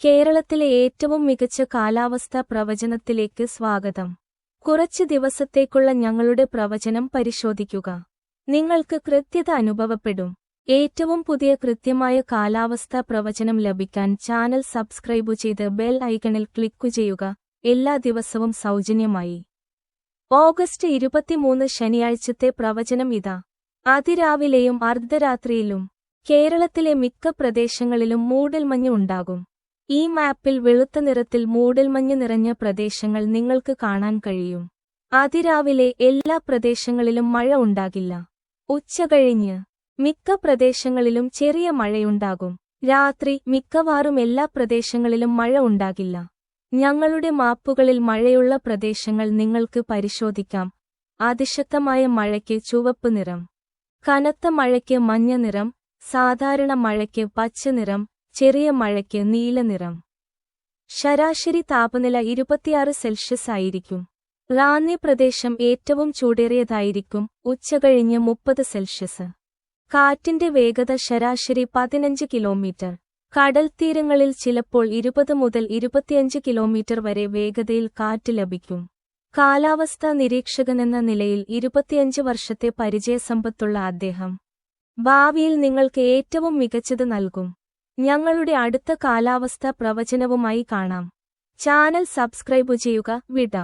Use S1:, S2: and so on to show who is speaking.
S1: കേരളത്തിലെ ഏറ്റവും മികച്ച കാലാവസ്ഥാ പ്രവചനത്തിലേക്ക് സ്വാഗതം. കുറച്ച് ദിവസത്തേക്കുള്ള ഞങ്ങളുടെ പ്രവചനം പരിശോധിക്കുക. നിങ്ങൾക്ക് കൃത്യത അനുഭവപ്പെടും. ഏറ്റവും പുതിയ കൃത്യമായ കാലാവസ്ഥാ പ്രവചനം ലഭിക്കാൻ ചാനൽ സബ്സ്ക്രൈബ് ചെയ്ത് ബെൽ ഐക്കണിൽ ക്ലിക്കു ചെയ്യുക. എല്ലാ ദിവസവും സൗജന്യമായി. ഓഗസ്റ്റ് ഇരുപത്തിമൂന്ന് ശനിയാഴ്ചത്തെ പ്രവചനം ഇതാ. അതിരാവിലെയും അർദ്ധരാത്രിയിലും കേരളത്തിലെ മിക്ക പ്രദേശങ്ങളിലും മൂടൽമഞ്ഞ് ഉണ്ടാകും. ഈ മാപ്പിൽ വെളുത്ത നിറത്തിൽ മൂടൽമഞ്ഞ് നിറഞ്ഞ പ്രദേശങ്ങൾ നിങ്ങൾക്ക് കാണാൻ കഴിയും. അതിരാവിലെ എല്ലാ പ്രദേശങ്ങളിലും മഴ ഉണ്ടാകില്ല. ഉച്ചകഴിഞ്ഞ് മിക്ക പ്രദേശങ്ങളിലും ചെറിയ മഴയുണ്ടാകും. രാത്രി മിക്കവാറും എല്ലാ പ്രദേശങ്ങളിലും മഴ ഉണ്ടാകില്ല. ഞങ്ങളുടെ മാപ്പുകളിൽ മഴയുള്ള പ്രദേശങ്ങൾ നിങ്ങൾക്ക് പരിശോധിക്കാം. അതിശക്തമായ മഴയ്ക്ക് ചുവപ്പ് നിറം. കനത്ത മഴയ്ക്ക് മഞ്ഞ നിറം. സാധാരണ മഴയ്ക്ക് പച്ച നിറം. ചെറിയ മഴയ്ക്ക് നീല നിറം. ശരാശരി താപനില ഇരുപത്തിയാറ് സെൽഷ്യസ് ആയിരിക്കും. റാന്നി പ്രദേശം ഏറ്റവും ചൂടേറിയതായിരിക്കും ഉച്ചകഴിഞ്ഞ് മുപ്പത് സെൽഷ്യസ്. കാറ്റിന്റെ വേഗത ശരാശരി പതിനഞ്ച് കിലോമീറ്റർ. കടൽ തീരങ്ങളിൽ ചിലപ്പോൾ ഇരുപത് മുതൽ ഇരുപത്തിയഞ്ച് കിലോമീറ്റർ വരെ വേഗതയിൽ കാറ്റ് ലഭിക്കും. കാലാവസ്ഥാ നിരീക്ഷകനെന്ന നിലയിൽ ഇരുപത്തിയഞ്ച് വർഷത്തെ പരിചയസമ്പത്തുള്ള അദ്ദേഹം. ഭാവിയിൽ നിങ്ങൾക്ക് ഏറ്റവും മികച്ചത് നൽകും. ഞങ്ങളുടെ അടുത്ത കാലാവസ്ഥ പ്രവചനവുമായി കാണാം. ചാനൽ സബ്സ്ക്രൈബ് ചെയ്യുക വിട.